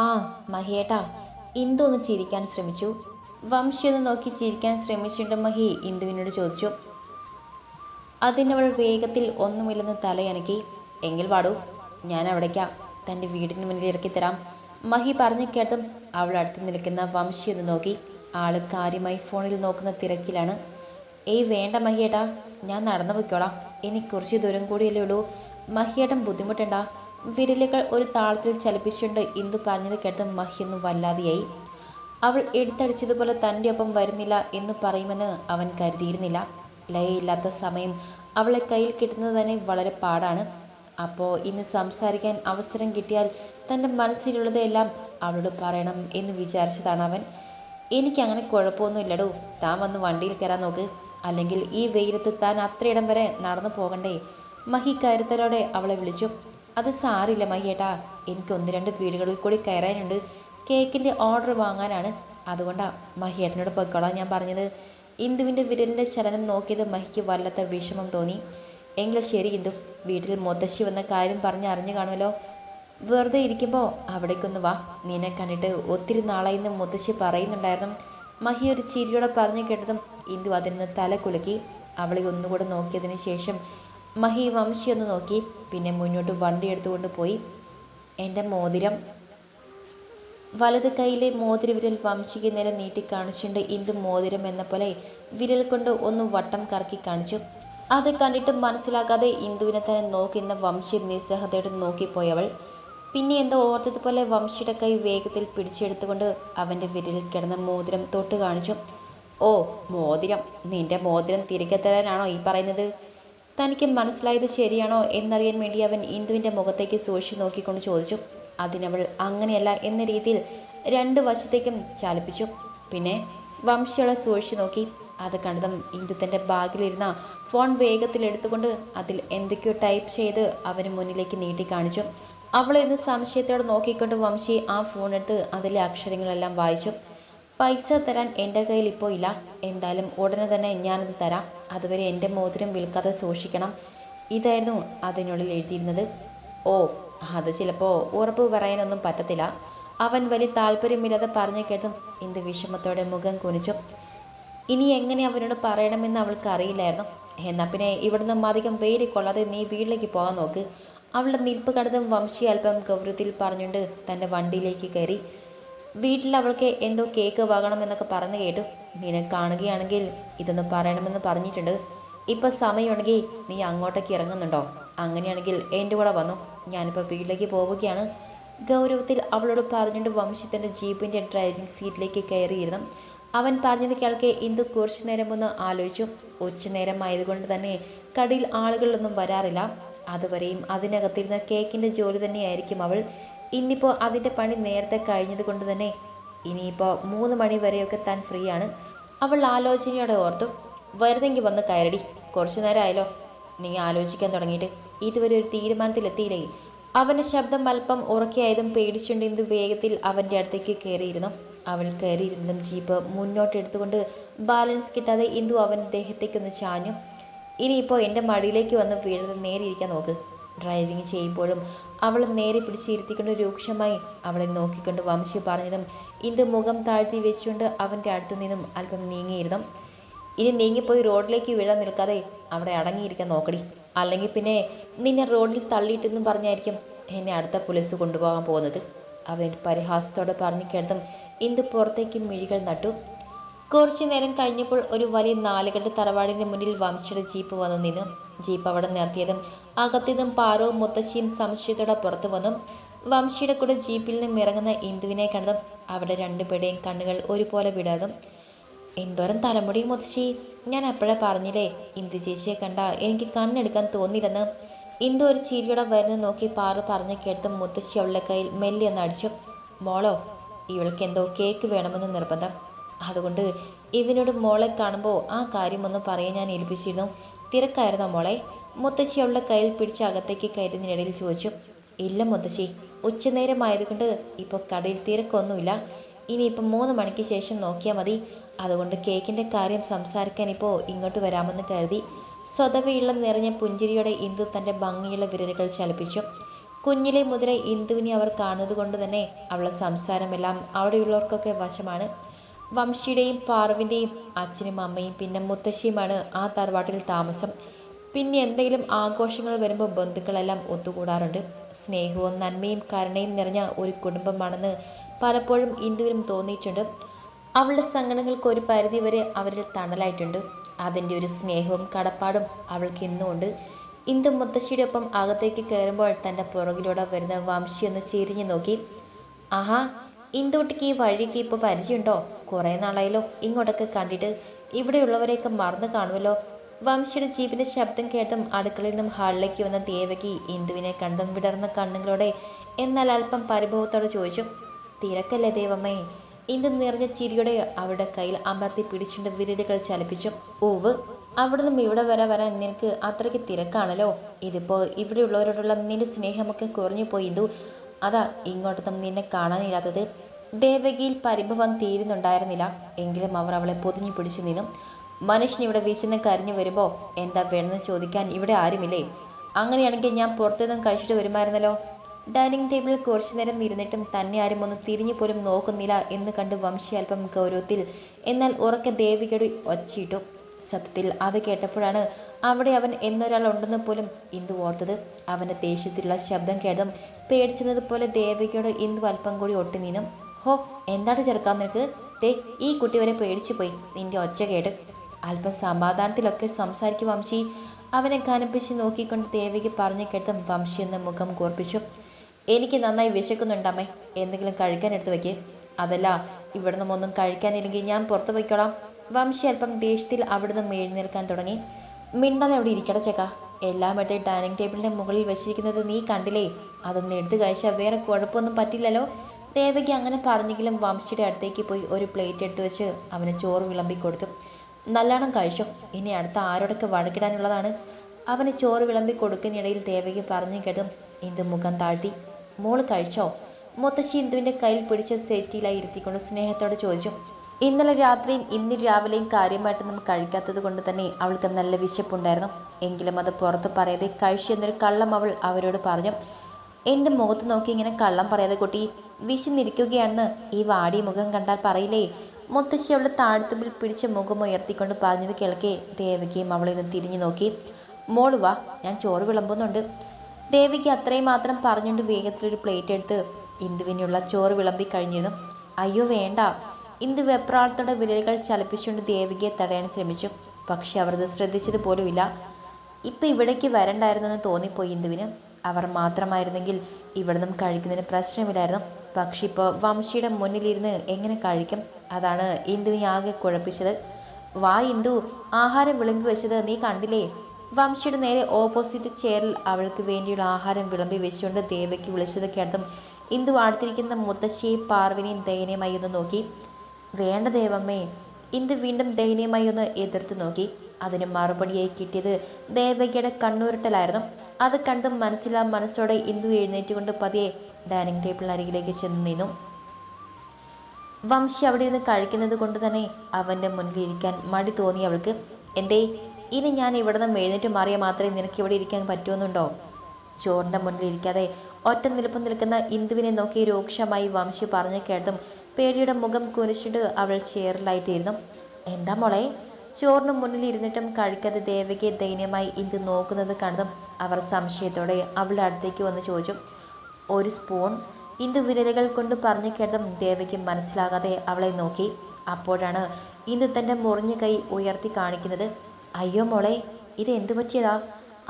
ആ മഹിയേട്ടാ ഇന്ദു ഒന്ന് ചിരിക്കാൻ ശ്രമിച്ചു. വംശി ഒന്ന് നോക്കി ചിരിക്കാൻ ശ്രമിച്ചിട്ട് മഹി ഇന്ദുവിനോട് ചോദിച്ചു. അതിനവൾ വേഗത്തിൽ ഒന്നുമില്ലെന്ന് തലയനക്കി. എങ്കിൽ പാടൂ ഞാൻ അവിടേക്കാ തന്റെ വീടിന് മുന്നിൽ ഇറക്കിത്തരാം മഹി പറഞ്ഞു കേട്ടും അവൾ അടുത്ത് നിൽക്കുന്ന വംശി ഒന്ന് നോക്കി. ആൾ കാര്യമായി ഫോണിൽ നോക്കുന്ന തിരക്കിലാണ്. ഏയ് വേണ്ട മഹിയേട്ടാ ഞാൻ നടന്നു പൊയ്ക്കോളാം. ഇനി കുറച്ച് ദൂരം കൂടിയല്ലേ ഉള്ളൂ. മഹിയേട്ടൻ ബുദ്ധിമുട്ടണ്ട. വിരലുകൾ ഒരു താളത്തിൽ ചലിപ്പിച്ചുകൊണ്ട് ഇന്ദു പറഞ്ഞത് കേട്ട് മഹിയൊന്ന് വല്ലാതെയായി. അവൾ എടുത്തടിച്ചതുപോലെ തന്റെ ഒപ്പം വരുന്നില്ല എന്ന് പറയുമെന്ന് അവൻ കരുതിയിരുന്നില്ല. ലയയില്ലാത്ത സമയം അവളെ കയ്യിൽ കിട്ടുന്നത് തന്നെ വളരെ പാടാണ്. അപ്പോൾ ഇന്ന് സംസാരിക്കാൻ അവസരം കിട്ടിയാൽ തന്റെ മനസ്സിലുള്ളതെല്ലാം അവളോട് പറയണം എന്ന് വിചാരിച്ചതാണ് അവൻ. എനിക്കങ്ങനെ കുഴപ്പമൊന്നുമില്ലടോ താൻ വന്ന് വണ്ടിയിൽ കയറാൻ നോക്ക്. അല്ലെങ്കിൽ ഈ വെയിലത്ത് താൻ അത്രയിടം വരെ നടന്നു പോകണ്ടേ. മഹി കരുത്തലോടെ അവളെ വിളിച്ചു. അത് സാരില്ല മയ്യേട്ടാ. എനിക്ക് ഒന്ന് രണ്ട് വീടുകളിൽ കൂടി കയറാനുണ്ട്. കേക്കിന്റെ ഓർഡർ വാങ്ങാനാണ്. അതുകൊണ്ടാ മഹിയേട്ടനോട് പൊയ്ക്കോളാം ഞാൻ പറഞ്ഞത്. ഇന്ദുവിന്റെ വിരലിന്റെ ചലനം നോക്കിയത് മഹിക്ക് വല്ലാത്ത വിഷമം തോന്നി. എങ്കിലും ശരി ഇന്ദു. വീട്ടിൽ മുത്തശ്ശി വന്ന കാര്യം പറഞ്ഞ് അറിഞ്ഞു കാണുമല്ലോ. വെറുതെ ഇരിക്കുമ്പോൾ അവിടേക്കൊന്ന് വാ. നിന്നെ കണ്ടിട്ട് ഒത്തിരി നാളായി നിന്ന് മുത്തശ്ശി പറയുന്നുണ്ടായിരുന്നു. മഹി ഒരു ചിരിയോടെ പറഞ്ഞു കേട്ടതും ഇന്ദു അതിൽ നിന്ന് തല കുലുക്കി. അവളെ ഒന്നുകൂടെ നോക്കിയതിന് ശേഷം മഹി വംശി ഒന്ന് നോക്കി. പിന്നെ മുന്നോട്ട് വണ്ടി എടുത്തുകൊണ്ട് പോയി. എന്റെ മോതിരം. വലത് കൈയിലെ മോതിര വിരൽ വംശിക്ക് നേരെ നീട്ടി കാണിച്ചുകൊണ്ട് ഇന്ദു മോതിരം എന്ന പോലെ. വിരൽ കൊണ്ട് ഒന്ന് വട്ടം കറക്കി കാണിച്ചു. അത് കണ്ടിട്ട് മനസ്സിലാക്കാതെ ഇന്ദുവിനെ തന്നെ നോക്കുന്ന വംശി നിസ്സഹതയോടെ നോക്കിപ്പോയവൾ. പിന്നെ എന്തോ ഓർത്തതുപോലെ വംശിയുടെ കൈ വേഗത്തിൽ പിടിച്ചെടുത്തുകൊണ്ട് അവന്റെ വിരലിൽ കിടന്ന മോതിരം തൊട്ട് കാണിച്ചു. ഓ മോതിരം. നിന്റെ മോതിരം തിരികെ തരാനാണോ ഈ പറയുന്നത്? തനിക്ക് മനസ്സിലായത് ശരിയാണോ എന്നറിയാൻ വേണ്ടി അവൻ ഇന്ദുവിന്റെ മുഖത്തേക്ക് സൂക്ഷിച്ചു നോക്കിക്കൊണ്ട് ചോദിച്ചു. അതിനവൾ അങ്ങനെയല്ല എന്ന രീതിയിൽ രണ്ട് വശത്തേക്കും ചാലിപ്പിച്ചു. പിന്നെ വംശികളെ സൂക്ഷിച്ചു നോക്കി. അത് കണ്ടതും ഇന്ദു തന്റെ ബാഗിലിരുന്ന ഫോൺ വേഗത്തിൽ എടുത്തുകൊണ്ട് അതിൽ എന്തൊക്കെയോ ടൈപ്പ് ചെയ്ത് അവന് മുന്നിലേക്ക് നീട്ടി കാണിച്ചു. അവളെ ഇന്ന് സംശയത്തോടെ നോക്കിക്കൊണ്ട് വംശി ആ ഫോണെടുത്ത് അതിലെ അക്ഷരങ്ങളെല്ലാം വായിച്ചു. പൈസ തരാൻ എന്റെ കയ്യിൽ ഇപ്പോൾ ഇല്ല. എന്തായാലും ഉടനെ തന്നെ ഞാനത് തരാം. അതുവരെ എന്റെ മോതിരം വിൽക്കാതെ സൂക്ഷിക്കണം. ഇതായിരുന്നു അതിനുള്ളിൽ എഴുതിയിരുന്നത്. ഓ അത് ചിലപ്പോൾ ഉറപ്പ് പറയാനൊന്നും പറ്റത്തില്ല. അവൻ വലിയ താല്പര്യമില്ലാതെ പറഞ്ഞു കേട്ടും ഇന്ത് വിഷമത്തോടെ മുഖം കുനിച്ചു. ഇനി എങ്ങനെ അവനോട് പറയണമെന്ന് അവൾക്ക് അറിയില്ലായിരുന്നു. എന്നാൽ പിന്നെ ഇവിടുന്ന് അധികം വെയിൽ കൊള്ളാതെ നീ വീട്ടിലേക്ക് പോകാൻ നോക്ക്. അവളുടെ നിൽപ്പ് കടതും വംശി അല്പം ഗൗരവത്തിൽ പറഞ്ഞുകൊണ്ട് തന്റെ വണ്ടിയിലേക്ക് കയറി. വീട്ടിൽ അവൾക്ക് എന്തോ കേക്ക് വാങ്ങണം എന്നൊക്കെ പറഞ്ഞു കേട്ടു. നിന്നെ കാണുകയാണെങ്കിൽ ഇതൊന്ന് പറയണമെന്ന് പറഞ്ഞിട്ടുണ്ട്. ഇപ്പം സമയമുണ്ടെങ്കിൽ നീ അങ്ങോട്ടേക്ക് ഇറങ്ങുന്നുണ്ടോ? അങ്ങനെയാണെങ്കിൽ എന്റെ കൂടെ വന്നു. ഞാനിപ്പോൾ വീട്ടിലേക്ക് പോവുകയാണ്. ഗൗരവത്തിൽ അവളോട് പറഞ്ഞുകൊണ്ട് വംശത്തിന്റെ തന്റെ ജീപ്പിന്റെ ഡ്രൈവിംഗ് സീറ്റിലേക്ക് കയറിയിരുന്നു. അവൻ പറഞ്ഞത് കേൾക്കെ ഇന്ദു കുറച്ചു നേരം ഒന്ന് ആലോചിച്ചു. ഉച്ചനേരം ആയതുകൊണ്ട് തന്നെ കടയിൽ ആളുകളൊന്നും വരാറില്ല. അതുവരെയും അതിനകത്തിരുന്ന കേക്കിന്റെ ജോലി തന്നെയായിരിക്കും അവൾ. ഇന്നിപ്പോൾ അതിന്റെ പണി നേരത്തെ കഴിഞ്ഞത് കൊണ്ട് തന്നെ ഇനിയിപ്പോൾ മൂന്ന് മണി വരെയൊക്കെ താൻ ഫ്രീ ആണ് അവൾ ആലോചനയോടെ ഓർത്തു വെറുതെങ്കിൽ വന്ന് കയറടി. കുറച്ചു നേരം ആയല്ലോ നീ ആലോചിക്കാൻ തുടങ്ങിയിട്ട്. ഇതുവരെ ഒരു തീരുമാനത്തിലെത്തിയില്ലേ? അവന്റെ ശബ്ദം അല്പം ഉറക്കിയായതും പേടിച്ചുണ്ടെന്ന് വേഗത്തിൽ അവന്റെ അടുത്തേക്ക് കയറിയിരുന്നു. അവൾ കയറിയിരുന്നതും ജീപ്പ് മുന്നോട്ട് എടുത്തുകൊണ്ട് ബാലൻസ് കിട്ടാതെ ഇന്ദു അവൻ ദേഹത്തേക്കൊന്ന് ചാഞ്ഞു. ഇനിയിപ്പോൾ എന്റെ മടിയിലേക്ക് വന്ന് വീഴുന്നത് നേരിയിരിക്കാൻ നോക്ക്. ഡ്രൈവിംഗ് ചെയ്യുമ്പോഴും അവൾ നേരെ പിടിച്ചിരുത്തിക്കൊണ്ട് രൂക്ഷമായി അവളെ നോക്കിക്കൊണ്ട് വംശി പറഞ്ഞതും ഇന്ദു മുഖം താഴ്ത്തി വെച്ചുകൊണ്ട് അവന്റെ അടുത്തു നിന്നും അല്പം നീങ്ങിയിരുന്നു. ഇനി നീങ്ങിപ്പോയി റോഡിലേക്ക് വീഴാൻ നിൽക്കാതെ അവിടെ അടങ്ങിയിരിക്കാൻ നോക്കടി. അല്ലെങ്കിൽ പിന്നെ നിന്നെ റോഡിൽ തള്ളിയിട്ടെന്നും പറഞ്ഞായിരിക്കും എന്നെ അടുത്ത പോലീസ് കൊണ്ടുപോകാൻ പോകുന്നത്. അവൻ പരിഹാസത്തോടെ പറഞ്ഞു കേട്ടതും ഇന്ദു പുറത്തേക്ക് മിഴികൾ നട്ടു. കുറച്ചു നേരം കഴിഞ്ഞപ്പോൾ ഒരു വലിയ നാലുകെട്ട് തറവാടിന്റെ മുന്നിൽ വംശയുടെ ജീപ്പ് വന്നു നിന്നു. ജീപ്പ് അവിടെ നിർത്തിയതും അകത്തിന്നും പാറവും മുത്തശ്ശിയും സംശയത്തോടെ പുറത്തു വന്നു. വംശിയുടെ കൂടെ ജീപ്പിൽ നിന്നും ഇറങ്ങുന്ന ഇന്ദുവിനെ കണ്ടതും അവിടെ രണ്ടുപേരുടെയും കണ്ണുകൾ ഒരുപോലെ വിടാതും എന്തോരം തലമുടി മുത്തശ്ശി? ഞാൻ അപ്പോഴേ പറഞ്ഞില്ലേ ഇന്ദു ചേച്ചിയെ കണ്ട എനിക്ക് കണ്ണെടുക്കാൻ തോന്നില്ലെന്ന്? ഇന്ദു ഒരു ചിരിയോടെ വരുന്ന നോക്കി പാറു പറഞ്ഞു കേട്ടതും മുത്തശ്ശി അവളുടെ കയ്യിൽ മെല്ലി ഒന്ന് അടിച്ചു. മോളോ ഇവൾക്ക് എന്തോ കേക്ക് വേണമെന്ന് നിർബന്ധം. അതുകൊണ്ട് ഇവനോട് മോളെ കാണുമ്പോൾ ആ കാര്യമൊന്ന് പറയാൻ ഞാൻ ഏൽപ്പിച്ചിരുന്നു. തിരക്കായിരുന്നോ മോളെ? മുത്തശ്ശി അവളുടെ കയ്യിൽ പിടിച്ച് അകത്തേക്ക് കയറ്റുന്നതിനിടയിൽ ചോദിച്ചു ഇല്ല മുത്തശ്ശി ഉച്ചനേരമായതുകൊണ്ട് ഇപ്പോൾ കടയിൽ തിരക്കൊന്നുമില്ല. ഇനിയിപ്പോൾ മൂന്ന് മണിക്ക് ശേഷം നോക്കിയാൽ മതി. അതുകൊണ്ട് കേക്കിന്റെ കാര്യം സംസാരിക്കാൻ ഇപ്പോൾ ഇങ്ങോട്ട് വരാമെന്ന് കരുതി സ്വതവയുള്ള നിറഞ്ഞ പുഞ്ചിരിയുടെ ഇന്ദു തന്റെ ഭംഗിയുള്ള വിരലുകൾ ചലിപ്പിച്ചു. കുഞ്ഞിലെ മുതലേ ഇന്ദുവിനെ അവർ കാണുന്നത് കൊണ്ട് തന്നെ അവളുടെ സംസാരമെല്ലാം അവിടെയുള്ളവർക്കൊക്കെ വശമാണ്. വംശിയുടെയും പാർവിന്റെയും അച്ഛനും അമ്മയും പിന്നെ മുത്തശ്ശിയുമാണ് ആ തറവാട്ടിൽ താമസം. പിന്നെ എന്തെങ്കിലും ആഘോഷങ്ങൾ വരുമ്പോൾ ബന്ധുക്കളെല്ലാം ഒത്തുകൂടാറുണ്ട്. സ്നേഹവും നന്മയും കരുണയും നിറഞ്ഞ ഒരു കുടുംബമാണെന്ന് പലപ്പോഴും ഇന്ദുവിനും തോന്നിയിട്ടുണ്ട്. അവളുടെ സങ്കടങ്ങൾക്ക് ഒരു പരിധി വരെ അവരിൽ തണലായിട്ടുണ്ട്. അതിന്റെ ഒരു സ്നേഹവും കടപ്പാടും അവൾക്ക് ഇന്നുമുണ്ട്. ഇന്ദു മുത്തശ്ശിയുടെ ഒപ്പം അകത്തേക്ക് കയറുമ്പോൾ തന്റെ പുറകിലൂടെ വരുന്ന വംശി ഒന്ന് ചിരിഞ്ഞു നോക്കി. ആഹാ ഇന്ദുട്ടിക്ക് ഈ വഴിക്ക് ഇപ്പോൾ പരിചയമുണ്ടോ? കുറേ നാളായാലോ ഇങ്ങോട്ടൊക്കെ കണ്ടിട്ട്. ഇവിടെയുള്ളവരെയൊക്കെ മറന്നു കാണുമല്ലോ. വംശിയുടെ ജീപ്പിന്റെ ശബ്ദം കേട്ടും അടുക്കളയിൽ നിന്നും ഹാളിലേക്ക് വന്ന ദേവകി ഇന്ദുവിനെ കണ്ടും വിടർന്ന കണ്ണുകളോടെ എന്നാൽ അല്പം പരിഭവത്തോടെ ചോദിച്ചു തിരക്കല്ലേ ദേവമ്മേ? ഇന്ദു നിറഞ്ഞ ചിരിയോടെ അവരുടെ കയ്യിൽ അമർത്തി പിടിച്ചുകൊണ്ട് വിരലുകൾ ചലിപ്പിച്ചു. ഓവ് അവിടെ നിന്നും ഇവിടെ വരെ വരാൻ നിനക്ക് അത്രയ്ക്ക് തിരക്കാണല്ലോ. ഇതിപ്പോൾ ഇവിടെയുള്ളവരോടുള്ള നിന്റെ സ്നേഹമൊക്കെ കുറഞ്ഞു പോയി ഇന്ദു. അതാ ഇങ്ങോട്ടൊന്നും നിന്നെ കാണാനില്ലാത്തത്. ദേവകിയിൽ പരിഭവം തീരുന്നുണ്ടായിരുന്നില്ല. എങ്കിലും അവർ അവളെ പൊതിഞ്ഞു പിടിച്ചു നിന്നു. മനുഷ്യൻ ഇവിടെ വിശന്ന് കരഞ്ഞു വരുമ്പോൾ എന്താ വേണമെന്ന് ചോദിക്കാൻ ഇവിടെ ആരുമില്ലേ? അങ്ങനെയാണെങ്കിൽ ഞാൻ പുറത്തുനിന്നും കഴിച്ചിട്ട് വരുമായിരുന്നല്ലോ. ഡൈനിങ് ടേബിളിൽ കുറച്ചു നേരം ഇരുന്നിട്ടും തന്നെ ആരും ഒന്ന് തിരിഞ്ഞു പോലും നോക്കുന്നില്ല എന്ന് കണ്ട് വംശി അല്പം ഗൗരവത്തിൽ എന്നാൽ ഉറക്കെ ദേവികയുടെ ഒച്ചയിട്ടു. സത്യത്തിൽ അത് കേട്ടപ്പോഴാണ് അവിടെ അവൻ എന്നൊരാൾ ഉണ്ടെന്ന് പോലും ഇന്ദു ഓർത്തത്. അവന്റെ ദേഷ്യത്തിലുള്ള ശബ്ദം കേട്ടതും പേടിച്ചതുപോലെ ദേവികയോട് ഇന്ദു അല്പം കൂടി ഒട്ടി നീനും ഹോ എന്താണ് ചെറുക്കാൻ നിനക്ക്? ദേ ഈ കുട്ടി വരെ പേടിച്ചു പോയി. നിന്റെ ഒച്ച കേട്ട് അല്പം സമാധാനത്തിലൊക്കെ സംസാരിക്കും വംശി. അവനെ കനപ്പിച്ച് നോക്കിക്കൊണ്ട് ദേവിക പറഞ്ഞു കേട്ടും വംശി എന്ന മുഖം കോർപ്പിച്ചു. എനിക്ക് നന്നായി വിശക്കുന്നുണ്ടമ്മേ എന്തെങ്കിലും കഴിക്കാൻ എടുത്തു വയ്ക്കേ. അതല്ല ഇവിടുന്ന് ഒന്നും കഴിക്കാനില്ലെങ്കിൽ ഞാൻ പുറത്തു പോയിക്കോളാം. വംശി അല്പം ദേഷ്യത്തിൽ അവിടുന്ന് എഴുന്നേൽക്കാൻ തുടങ്ങി. മിണ്ടാതെ അവിടെ ഇരിക്കട ചേക്ക എല്ലാം എടുത്ത് ഡൈനിങ് ടേബിളിന്റെ മുകളിൽ വെച്ചിരിക്കുന്നത് നീ കണ്ടില്ലേ? അതൊന്ന് എടുത്ത് കഴിച്ചാൽ വേറെ കുഴപ്പമൊന്നും പറ്റില്ലല്ലോ? ദേവകി അങ്ങനെ പറഞ്ഞെങ്കിലും വംശിയുടെ അടുത്തേക്ക് പോയി ഒരു പ്ലേറ്റ് എടുത്ത് വെച്ച് അവന് ചോറ് വിളമ്പി കൊടുത്തു. നല്ലോണം കഴിച്ചോ. ഇനി അടുത്ത ആരോടൊക്കെ വഴക്കിടാനുള്ളതാണ്. അവന് ചോറ് വിളമ്പി കൊടുക്കുന്നതിനിടയിൽ ദേവകി പറഞ്ഞു കേട്ടും. ഇന്ദു മുഖം താഴ്ത്തി? മോൾ കഴിച്ചോ? മുത്തശ്ശി ഇന്ദുവിന്റെ കയ്യിൽ പിടിച്ച സെറ്റിയിലായി ഇരുത്തിക്കൊണ്ട് സ്നേഹത്തോടെ ചോദിച്ചു. ഇന്നലെ രാത്രിയും ഇന്ന് രാവിലെയും കാര്യമായിട്ടൊന്നും കഴിക്കാത്തത് കൊണ്ട് തന്നെ അവൾക്ക് നല്ല വിശപ്പുണ്ടായിരുന്നു. എങ്കിലും അത് പുറത്ത് പറയാതെ കഴിച്ചു എന്നൊരു കള്ളം അവൾ അവരോട് പറഞ്ഞു. എന്റെ മുഖത്ത് നോക്കി ഇങ്ങനെ കള്ളം പറയാതെ കുട്ടി വിശന്നിരിക്കുകയാണെന്ന് ഈ വാടി മുഖം കണ്ടാൽ പറയില്ലേ? മുത്തശ്ശി അവളുടെ താഴ്ത്തുമ്പിൽ പിടിച്ച മുഖം ഉയർത്തിക്കൊണ്ട് പറഞ്ഞത് കിളക്കെ ദേവകിയും അവളെ നിന്ന് തിരിഞ്ഞു നോക്കി. മോൾ വാ ഞാൻ ചോറ് വിളമ്പുന്നുണ്ട്. ദേവിക്ക് അത്രയും മാത്രം പറഞ്ഞുകൊണ്ട് വേഗത്തിലൊരു പ്ലേറ്റ് എടുത്ത് ഇന്ദുവിനുള്ള ചോറ് വിളമ്പി കഴിഞ്ഞിരുന്നു. അയ്യോ വേണ്ട. ഇന്ദു വെപ്രാളത്തോടെ വിരലുകൾ ചലിപ്പിച്ചുകൊണ്ട് ദേവികയെ തടയാൻ ശ്രമിച്ചു. പക്ഷെ അവർ അത് ശ്രദ്ധിച്ചത് പോലുമില്ല ഇപ്പം ഇവിടേക്ക് വരണ്ടായിരുന്നെന്ന് തോന്നിപ്പോയി ഇന്ദുവിന്. അവർ മാത്രമായിരുന്നെങ്കിൽ ഇവിടെ നിന്നും കഴിക്കുന്നതിന് പ്രശ്നമില്ലായിരുന്നു. പക്ഷെ ഇപ്പോൾ വംശിയുടെ മുന്നിലിരുന്ന് എങ്ങനെ കഴിക്കും? അതാണ് ഇന്ദുവിനെ ആകെ കുഴപ്പിച്ചത്. വാ ഇന്ദു ആഹാരം വിളമ്പി വെച്ചത് നീ കണ്ടില്ലേ? വംശിയുടെ നേരെ ഓപ്പോസിറ്റ് ചെയറിൽ അവൾക്ക് വേണ്ടിയുള്ള ആഹാരം വിളമ്പി വെച്ചുകൊണ്ട് ദേവയ്ക്ക് വിളിച്ചത് കേട്ടതും ഇന്ദു അടുത്തിരിക്കുന്ന മുത്തശ്ശിയും പാർവിനെയും ദയനീയമായി ഒന്ന് നോക്കി. വേണ്ട ദേവമ്മേ ഇന്ദു വീണ്ടും ദയനീയമായി ഒന്ന് എതിർത്ത് നോക്കി. അതിന് മറുപടിയായി കിട്ടിയത് ദേവകിയുടെ കണ്ണൂരിട്ടലായിരുന്നു. അത് കണ്ടും മനസ്സിലാ മനസ്സോടെ ഇന്ദു എഴുന്നേറ്റുകൊണ്ട് പതിയെ ഡൈനിങ് ടേബിൾ അരികിലേക്ക് ചെന്ന് നിന്നു. വംശി അവിടെ ഇരുന്ന് കഴിക്കുന്നത് കൊണ്ട് തന്നെ അവന്റെ മുന്നിലിരിക്കാൻ മടി തോന്നി അവൾക്ക്. എന്തേ ഇനി ഞാൻ ഇവിടെ നിന്ന് എഴുന്നേറ്റ് മാറിയാൽ മാത്രമേ നിനക്ക് ഇവിടെ ഇരിക്കാൻ പറ്റുമെന്നുണ്ടോ ചോറിന്റെ മുന്നിലിരിക്കാതെ ഒറ്റ നിൽപ്പ് നിൽക്കുന്ന ഇന്ദുവിനെ നോക്കി രൂക്ഷമായി വംശി പറഞ്ഞു കേട്ടും പേടിയുടെ മുഖം കുനിച്ചിട്ട് അവൾ ചെയറിലായിട്ടിരുന്നു. എന്താ മോളെ? ചോറിന് മുന്നിൽ ഇരുന്നിട്ടും കഴിക്കാതെ ദേവകയെ ദയനീയമായി ഇത് നോക്കുന്നത് കണ്ടതും അവർ സംശയത്തോടെ അവളുടെ അടുത്തേക്ക് വന്ന് ചോദിച്ചു. ഒരു സ്പൂൺ ഇന്ദു വിരലുകൾ കൊണ്ട് പറഞ്ഞു കേട്ടതും ദേവയ്ക്ക് മനസ്സിലാകാതെ അവളെ നോക്കി. അപ്പോഴാണ് ഇന്ദു തന്റെ മുറിഞ്ഞ കൈ ഉയർത്തി കാണിക്കുന്നത്. അയ്യോ മോളെ ഇത് എന്തു പറ്റിയതാ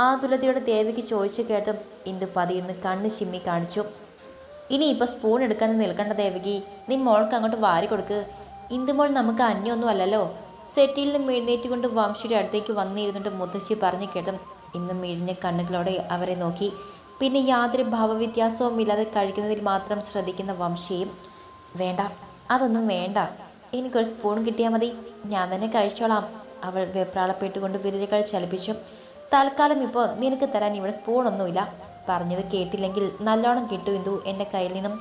ആ ദുലതയോട് ദേവിക്ക് ചോദിച്ചു കേട്ടതും ഇന്ദു പതിയെന്ന് കണ്ണ് ചിമ്മി കാണിച്ചു. ഇനി ഇപ്പോൾ സ്പൂൺ എടുക്കാൻ നിൽക്കണ്ട ദേവകി. നീ മോൾക്ക് അങ്ങോട്ട് വാരി കൊടുക്ക്. ഇന്ദുമോൾ നമുക്ക് അന്യൊന്നും അല്ലല്ലോ. സെറ്റിയിൽ നിന്ന് എഴുന്നേറ്റുകൊണ്ട് വംശിയുടെ അടുത്തേക്ക് വന്നിരുന്നിട്ട് മുത്തശ്ശി പറഞ്ഞു കേട്ടും ഇന്നും മിഴിഞ്ഞ കണ്ണുകളോടെ അവരെ നോക്കി. പിന്നെ യാതൊരു ഭാവവ്യത്യാസവും ഇല്ലാതെ കഴിക്കുന്നതിൽ മാത്രം ശ്രദ്ധിക്കുന്ന വംശിയും വേണ്ട അതൊന്നും വേണ്ട. എനിക്കൊരു സ്പൂൺ കിട്ടിയാൽ മതി. ഞാൻ തന്നെ കഴിച്ചോളാം. അവൾ വെപ്രാളപ്പെട്ടുകൊണ്ട് വിരലുകൾ ചലിപ്പിച്ചു. തൽക്കാലം ഇപ്പോൾ നിനക്ക് തരാൻ ഇവിടെ സ്പൂണൊന്നുമില്ല പറഞ്ഞത് കേട്ടില്ലെങ്കിൽ നല്ലോണം കിട്ടു ഇന്ദു. എന്റെ കയ്യിൽ നിന്നും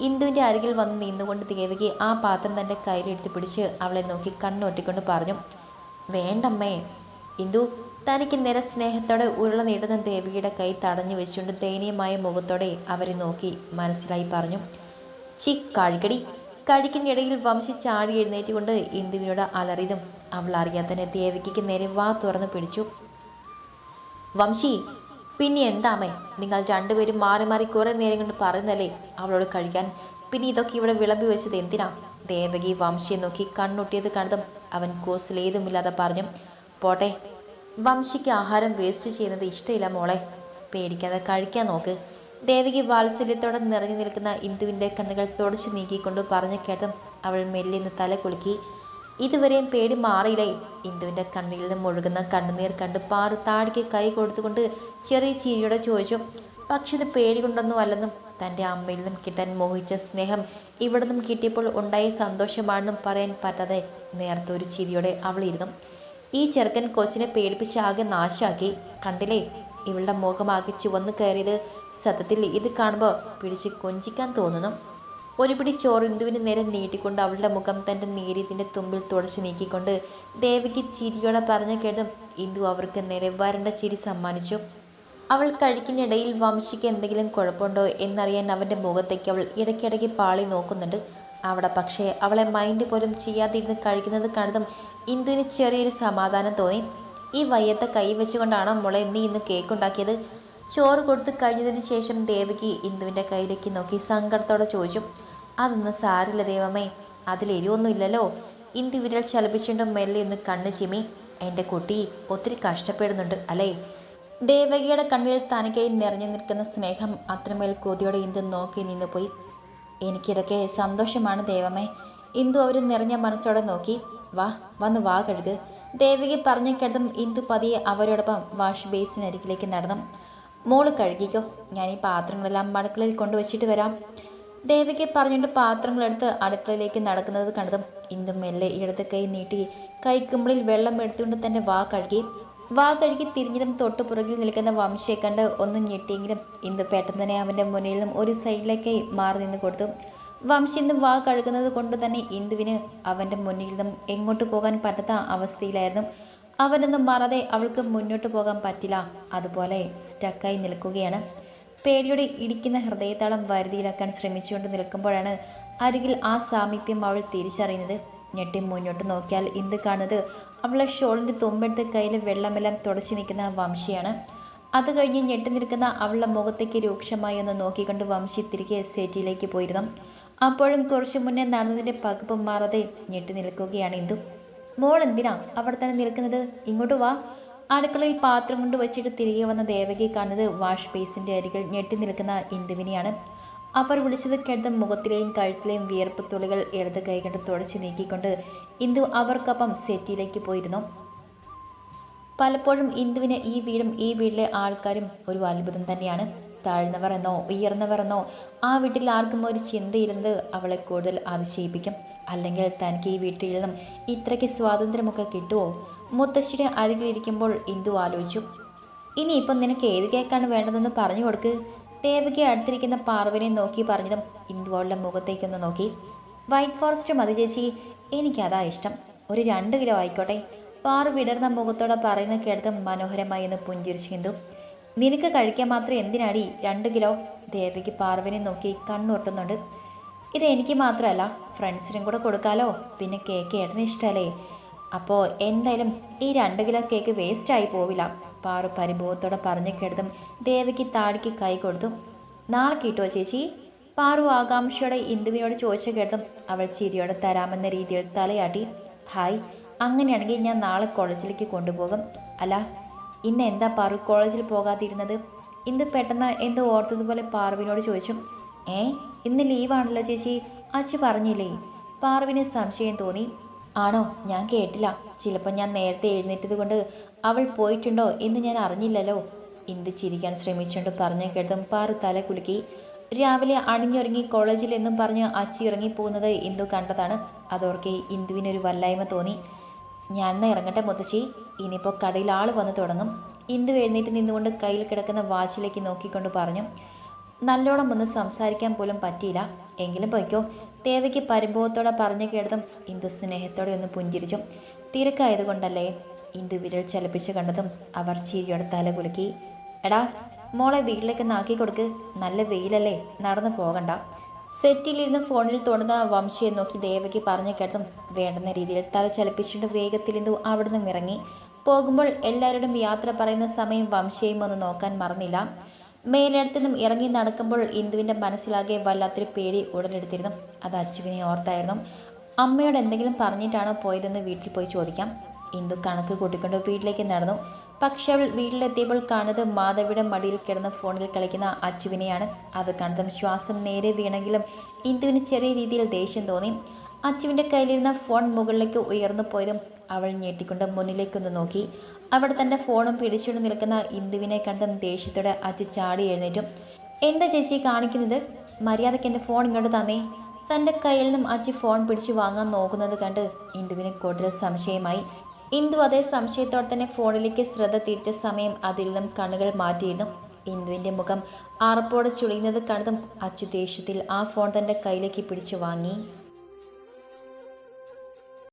ഇന്ദുവിന്റെ അരികിൽ വന്ന് നിന്നുകൊണ്ട് ദേവകി ആ പാത്രം തന്റെ കയ്യിലെടുത്ത് പിടിച്ച് അവളെ നോക്കി കണ്ണൊട്ടിക്കൊണ്ട് പറഞ്ഞു വേണ്ടമ്മേ. ഇന്ദു തനിക്ക് നേരെ സ്നേഹത്തോടെ ഉരുള നീടുന്ന ദേവികയുടെ കൈ തടഞ്ഞു വെച്ചുകൊണ്ട് ദയനീയമായ മുഖത്തോടെ അവരെ നോക്കി മനസ്സിലായി പറഞ്ഞു ചി കഴുകടി. കഴിക്കിനിടയിൽ വംശി ചാടി എഴുന്നേറ്റുകൊണ്ട് ഇന്ദുവിനോട് അലറിയതും അവൾ അറിയാത്തന്നെ ദേവികയ്ക്ക് നേരെ വാ തുറന്ന് പിടിച്ചു. വംശി പിന്നെ എന്താമേ നിങ്ങൾ രണ്ടുപേരും മാറി മാറി കുറേ നേരം കൊണ്ട് പറയുന്നല്ലേ അവളോട് കഴിക്കാൻ. പിന്നെ ഇതൊക്കെ ഇവിടെ വിളമ്പി വെച്ചത് എന്തിനാ? ദേവകി വംശിയെ നോക്കി കണ്ണൊട്ടിയത് കണ്ടതും അവൻ കോസിലേതുമില്ലാതെ പറഞ്ഞു പോട്ടെ വംശിക്ക് ആഹാരം വേസ്റ്റ് ചെയ്യുന്നത് ഇഷ്ടമില്ല മോളെ. പേടിക്കാതെ കഴിക്കാൻ നോക്ക്. ദേവകി വാത്സല്യത്തോടെ നിറഞ്ഞു നിൽക്കുന്ന ഇന്ദുവിന്റെ കണ്ണുകൾ തുടച്ചു നീക്കിക്കൊണ്ട് പറഞ്ഞു കേട്ടതും അവൾ മെല്ലിന്ന് തല കുലുക്കി. ഇതുവരെയും പേടി മാറിയില്ലേ. ഇന്ദുവിന്റെ കണ്ണിൽ നിന്ന് മുഴുകുന്ന കണ്ണുനീർ കണ്ട് പാറു താടിക്ക് കൈ കൊടുത്തുകൊണ്ട് ചെറിയ ചിരിയോടെ ചോദിച്ചു പക്ഷെ ഇത് പേടി കൊണ്ടൊന്നും അല്ലെന്നും തന്റെ അമ്മയിൽ നിന്നും കിട്ടാൻ മോഹിച്ച സ്നേഹം ഇവിടെ നിന്നും കിട്ടിയപ്പോൾ ഉണ്ടായ സന്തോഷമാണെന്നും പറയാൻ പറ്റാതെ നേരത്തെ ഒരു ചിരിയോടെ അവളിരുന്നു ഈ ചെറുക്കൻ കൊച്ചിനെ പേടിപ്പിച്ച് ആകെ നാശാക്കി. കണ്ടില്ലേ? ഇവളുടെ മുഖമാകെ ചുവന്ന് കയറിയത് സത്യത്തിൽ ഇത് കാണുമ്പോൾ പിടിച്ച് കൊഞ്ചിക്കാൻ തോന്നുന്നു. ഒരു പിടി ചോറ് നേരെ നീട്ടിക്കൊണ്ട് അവളുടെ മുഖം തന്റെ നേരിയതിന്റെ തുമ്പിൽ തുടച്ചു നീക്കിക്കൊണ്ട് ദേവിക്ക് ചിരിയോടെ പറഞ്ഞ കേട്ടും ഇന്ദു അവർക്ക് നേരെ വരണ്ട ചിരി സമ്മാനിച്ചു. അവൾ കഴിക്കുന്നിടയിൽ വംശിക്ക് എന്തെങ്കിലും കുഴപ്പമുണ്ടോ എന്നറിയാൻ അവന്റെ മുഖത്തേക്ക് അവൾ ഇടയ്ക്കിടയ്ക്ക് പാളി നോക്കുന്നുണ്ട്. അവിടെ പക്ഷേ അവളെ മൈൻഡ് പോലും ചെയ്യാതിരുന്ന് കഴിക്കുന്നത് കണ്ടതും ഇന്ദുവിന് ചെറിയൊരു സമാധാനം തോന്നി. ഈ വയ്യത്തെ കൈ മോളെ നീ ഇന്ന് കേക്ക് ഉണ്ടാക്കിയത്? ചോറ് കൊടുത്ത് കഴിഞ്ഞതിന് ശേഷം ദേവകി ഇന്ദുവിന്റെ കയ്യിലേക്ക് നോക്കി സങ്കടത്തോടെ ചോദിച്ചു അതൊന്നും സാരില്ല ദൈവമേ അതിലെരിവൊന്നുമില്ലല്ലോ ഇന്ദു വിരൽ ചലപ്പിച്ചുകൊണ്ട് മെല്ലെ ഒന്ന് കണ്ണ് ചിമി എന്റെ കുട്ടി ഒത്തിരി കഷ്ടപ്പെടുന്നുണ്ട് അല്ലേ? ദേവകിയുടെ കണ്ണിൽ തനിക്കായി നിറഞ്ഞു നിൽക്കുന്ന സ്നേഹം അത്രമേൽ കൊതിയോടെ ഇന്ദു നോക്കി നിന്ന് പോയി. എനിക്കിതൊക്കെ സന്തോഷമാണ് ദൈവമേ ഇന്ദു അവർ നിറഞ്ഞ മനസ്സോടെ നോക്കി. വാ വന്ന് വാ കഴുക്. ദേവകി പറഞ്ഞു കേട്ടതും ഇന്ദു പതിയെ അവരോടൊപ്പം വാഷ് ബേസിനരികിലേക്ക് നടന്നു. മോൾ കഴുകിക്കോ. ഞാൻ ഈ പാത്രങ്ങളെല്ലാം അടുക്കളയിൽ കൊണ്ടുവച്ചിട്ട് വരാം. ദേവിക്ക് പറഞ്ഞുകൊണ്ട് പാത്രങ്ങളെടുത്ത് അടുക്കളയിലേക്ക് നടക്കുന്നത് കണ്ടതും ഇന്ദു മെല്ലെ ഇടത് കൈ നീട്ടി കൈക്കുമ്പിളിൽ വെള്ളം എടുത്തുകൊണ്ട് തന്നെ വാ കഴുകി. വാ കഴുകി തിരിഞ്ഞതും തൊട്ടു പുറകിൽ നിൽക്കുന്ന വംശയെ കണ്ട് ഒന്ന് ഞെട്ടിയെങ്കിലും ഇന്ദു പെട്ടെന്ന് തന്നെ അവന്റെ മുന്നിൽ നിന്നും ഒരു സൈഡിലേക്ക് മാറി നിന്ന് കൊടുത്തു. വംശി ഇന്ന് വാ കഴുകുന്നത് കൊണ്ട് തന്നെ ഇന്ദുവിന് അവന്റെ മുന്നിൽ നിന്നും എങ്ങോട്ട് പോകാൻ പറ്റാത്ത അവസ്ഥയിലായിരുന്നു. അവനൊന്നും മാറാതെ അവൾക്ക് മുന്നോട്ട് പോകാൻ പറ്റില്ല. അതുപോലെ സ്റ്റക്കായി നിൽക്കുകയാണ്. പേടിയോടെ ഇടിക്കുന്ന ഹൃദയത്താളം വരുതിയിലാക്കാൻ ശ്രമിച്ചുകൊണ്ട് നിൽക്കുമ്പോഴാണ് അരികിൽ ആ സാമീപ്യം അവൾ തിരിച്ചറിയുന്നത്. ഞെട്ടി മുന്നോട്ട് നോക്കിയാൽ ഇന്ത് കാണുന്നത്? അവളെ ഷോളിന്റെ തുമ്പെടുത്ത് കയ്യിൽ വെള്ളമെല്ലാം തുടച്ചു നിൽക്കുന്ന വംശിയാണ്. അത് കഴിഞ്ഞ് ഞെട്ടി നിൽക്കുന്ന അവളുടെ മുഖത്തേക്ക് രൂക്ഷമായി ഒന്ന് നോക്കിക്കൊണ്ട് വംശി തിരികെ സെറ്റിയിലേക്ക് പോയിരുന്നു. അപ്പോഴും കുറച്ചു മുന്നേ നടന്നതിന്റെ പകുപ്പ് മാറാതെ ഞെട്ടി നിൽക്കുകയാണ് ഇന്ദു. മോൾ എന്തിനാ അവിടെ തന്നെ നിൽക്കുന്നത്? ഇങ്ങോട്ട് വാ. അടുക്കളയിൽ പാത്രം കൊണ്ട് വെച്ചിട്ട് തിരികെ വന്ന ദേവകി കാണുന്നത് വാഷ് ബേസിന്റെ അരികിൽ ഞെട്ടി നിൽക്കുന്ന ഇന്ദുവിനെയാണ്. അവർ വിളിച്ചത് കേട്ട മുഖത്തിലെയും കഴുത്തിലെയും വിയർപ്പ് തുള്ളികൾ ഇടത് കൈകൊണ്ട് തുടച്ച് നീക്കിക്കൊണ്ട് ഇന്ദു അവർക്കൊപ്പം സെറ്റിയിലേക്ക് പോയിരുന്നു. പലപ്പോഴും ഇന്ദുവിന് ഈ വീടും ഈ വീട്ടിലെ ആൾക്കാരും ഒരു അത്ഭുതം തന്നെയാണ്. താഴ്ന്നവർ എന്നോ ഉയർന്നവർ എന്നോ ആ വീട്ടിൽ ആർക്കും ഒരു ചിന്തയിരുന്നത് അവളെ കൂടുതൽ അതിശയിപ്പിക്കും. അല്ലെങ്കിൽ തനിക്ക് ഈ വീട്ടിൽ നിന്നും ഇത്രയ്ക്ക് സ്വാതന്ത്ര്യമൊക്കെ കിട്ടുമോ മുത്തശ്ശിയുടെ അരികിലിരിക്കുമ്പോൾ ഇന്ദു ആലോചിച്ചു. ഇനിയിപ്പം നിനക്ക് ഏത് കേക്കാണ് വേണ്ടതെന്ന് പറഞ്ഞു കൊടുക്ക്. ദേവകി അടുത്തിരിക്കുന്ന പാർവനെ നോക്കി പറഞ്ഞതും ഇന്ദു അവളുടെ മുഖത്തേക്കൊന്ന് നോക്കി. വൈറ്റ് ഫോറസ്റ്റ് മതി ചേച്ചി എനിക്കതാ ഇഷ്ടം. ഒരു രണ്ട് കിലോ ആയിക്കോട്ടെ. പാർ വിടർന്ന മുഖത്തോടെ പറയുന്ന കേട്ടതും മനോഹരമായി എന്ന് പുഞ്ചിരിച്ചു ഹിന്ദു നിനക്ക് കഴിക്കാൻ മാത്രം എന്തിനാടി രണ്ട് കിലോ ദേവിക്ക് പാർവനെ നോക്കി കണ്ണുറട്ടുന്നുണ്ട്? ഇത് എനിക്ക് മാത്രമല്ല ഫ്രണ്ട്സിനും കൂടെ കൊടുക്കാലോ. പിന്നെ കേക്ക് ഏട്ടന് ഇഷ്ടമല്ലേ അപ്പോൾ എന്തായാലും ഈ രണ്ട് കിലോ കേക്ക് വേസ്റ്റായി പോവില്ല. പാറു പരിഭവത്തോടെ പറഞ്ഞു കേട്ടതും ദേവിക്ക് താടിക്ക് കൈ കൊടുത്തു. നാളെ കിട്ടുമോ ചേച്ചി? പാറു ആകാംക്ഷയോടെ ഇന്ദുവിനോട് ചോദിച്ച കേട്ടതും അവൾ ചിരിയോടെ തരാമെന്ന രീതിയിൽ തലയാട്ടി. ഹായ് അങ്ങനെയാണെങ്കിൽ ഞാൻ നാളെ കോളേജിലേക്ക് കൊണ്ടുപോകും. അല്ല ഇന്ന് എന്താ പാറു കോളേജിൽ പോകാതിരുന്നത്? ഇന്ന് പെട്ടെന്ന് എന്തോ ഓർത്തതുപോലെ പാറുവിനോട് ചോദിച്ചു. ഏ ഇന്ന് ലീവാണല്ലോ ചേച്ചി. അച്ചു പറഞ്ഞില്ലേ. പാറുവിന് സംശയം തോന്നി. ആണോ? ഞാൻ കേട്ടില്ല. ചിലപ്പോൾ ഞാൻ നേരത്തെ എഴുന്നേറ്റത് കൊണ്ട് അവൾ പോയിട്ടുണ്ടോ എന്ന് ഞാൻ അറിഞ്ഞില്ലല്ലോ. ഇന്ത് ചിരിക്കാൻ ശ്രമിച്ചുകൊണ്ട് പറഞ്ഞു കേട്ടതും പാറു തല കുലുക്കി. രാവിലെ അണിഞ്ഞൊരുങ്ങി കോളേജിൽ എന്നും പറഞ്ഞ് അച്ചി ഇറങ്ങിപ്പോകുന്നത് ഇന്ദു കണ്ടതാണ്? അതോർക്കെ ഇന്ദുവിനൊരു വല്ലായ്മ തോന്നി. ഞാൻ എന്നാ ഇറങ്ങട്ടെ മുത്തശ്ശി. ഇനിയിപ്പോൾ കടയിൽ ആൾ വന്ന് തുടങ്ങും. ഇന്ദു എഴുന്നേറ്റ് നിന്നുകൊണ്ട് കയ്യിൽ കിടക്കുന്ന വാച്ചിലേക്ക് നോക്കിക്കൊണ്ട് പറഞ്ഞു നല്ലോണം ഒന്ന് സംസാരിക്കാൻ പോലും പറ്റിയില്ല. എങ്കിലും പൊയ്ക്കോ. ദേവയ്ക്ക് പരിഭവത്തോടെ പറഞ്ഞു കേട്ടതും ഇന്ദു സ്നേഹത്തോടെ ഒന്ന് പുഞ്ചിരിച്ചു. തിരക്കായതുകൊണ്ടല്ലേ ഇന്ദു വിരൽ ചലപ്പിച്ച് കണ്ടതും അവർ ചിരിയോടെ തല കുലുക്കി. എടാ മോളെ വീട്ടിലേക്ക് നാക്കി കൊടുക്ക് നല്ല വെയിലല്ലേ നടന്നു പോകണ്ട. സെറ്റിലിരുന്ന് ഫോണിൽ തോണ്ടുന്ന വംശിയെ നോക്കി ദേവകി പറഞ്ഞു കേട്ടതും വേണ്ടുന്ന രീതിയിൽ തല ചലപ്പിച്ചിട്ട് വേഗത്തിൽ എന്തോ അവിടുന്ന് ഇറങ്ങി പോകുമ്പോൾ എല്ലാവരോടും യാത്ര പറയുന്ന സമയം വംശയും ഒന്ന് നോക്കാൻ മറന്നില്ല. മേലിടത്തു നിന്നും ഇറങ്ങി നടക്കുമ്പോൾ ഇന്ദുവിന്റെ മനസ്സിലാകെ വല്ലാത്തൊരു പേടി ഉടലെടുത്തിരുന്നു. അത് അച്ചുവിനെ ഓർത്തായിരുന്നു. അമ്മയോട് എന്തെങ്കിലും പറഞ്ഞിട്ടാണോ പോയതെന്ന് വീട്ടിൽ പോയി ചോദിക്കാം. ഇന്ദു കണക്ക് കൂട്ടിക്കൊണ്ട് വീട്ടിലേക്ക് നടന്നു. പക്ഷെ അവൾ വീട്ടിലെത്തിയപ്പോൾ കാണുന്നത് മാധവിയുടെ മടിയിൽ കിടന്ന് ഫോണിൽ കളിക്കുന്ന അച്ചുവിനെയാണ്. അത് കണ്ടതും ശ്വാസം നേരെ വീണെങ്കിലും ഇന്ദുവിന് ചെറിയ രീതിയിൽ ദേഷ്യം തോന്നി. അച്ചുവിന്റെ കയ്യിലിരുന്ന ഫോൺ മുകളിലേക്ക് ഉയർന്നു പോയതും അവൾ ഞെട്ടിക്കൊണ്ട് മുന്നിലേക്കൊന്ന് നോക്കി. അവിടെ തന്റെ ഫോണും പിടിച്ചുകൊണ്ട് നിൽക്കുന്ന ഇന്ദുവിനെ കണ്ടും ദേഷ്യത്തോടെ അച്ചു ചാടി എഴുന്നേറ്റും. എന്താ ചേച്ചി കാണിക്കുന്നത്? മര്യാദയ്ക്ക് എന്റെ ഫോൺ ഇങ്ങോട്ട് തന്നേ. തന്റെ കയ്യിൽ നിന്നും അച്ചു ഫോൺ പിടിച്ചു വാങ്ങാൻ നോക്കുന്നത് കണ്ട് ഇന്ദുവിന് കൂടുതൽ സംശയമായി. ഇന്ദു അതേ സംശയത്തോടെ തന്നെ ഫോണിലേക്ക് ശ്രദ്ധ തിരിച്ച സമയം അതിൽ നിന്നും കണ്ണുകൾ മാറ്റിയിരുന്നു. ഇന്ദുവിന്റെ മുഖം ആർപ്പോടെ ചുളിയുന്നത് കണ്ടതും അച്ചു ദേഷ്യത്തിൽ ആ ഫോൺ തന്റെ കയ്യിലേക്ക് പിടിച്ചു വാങ്ങി.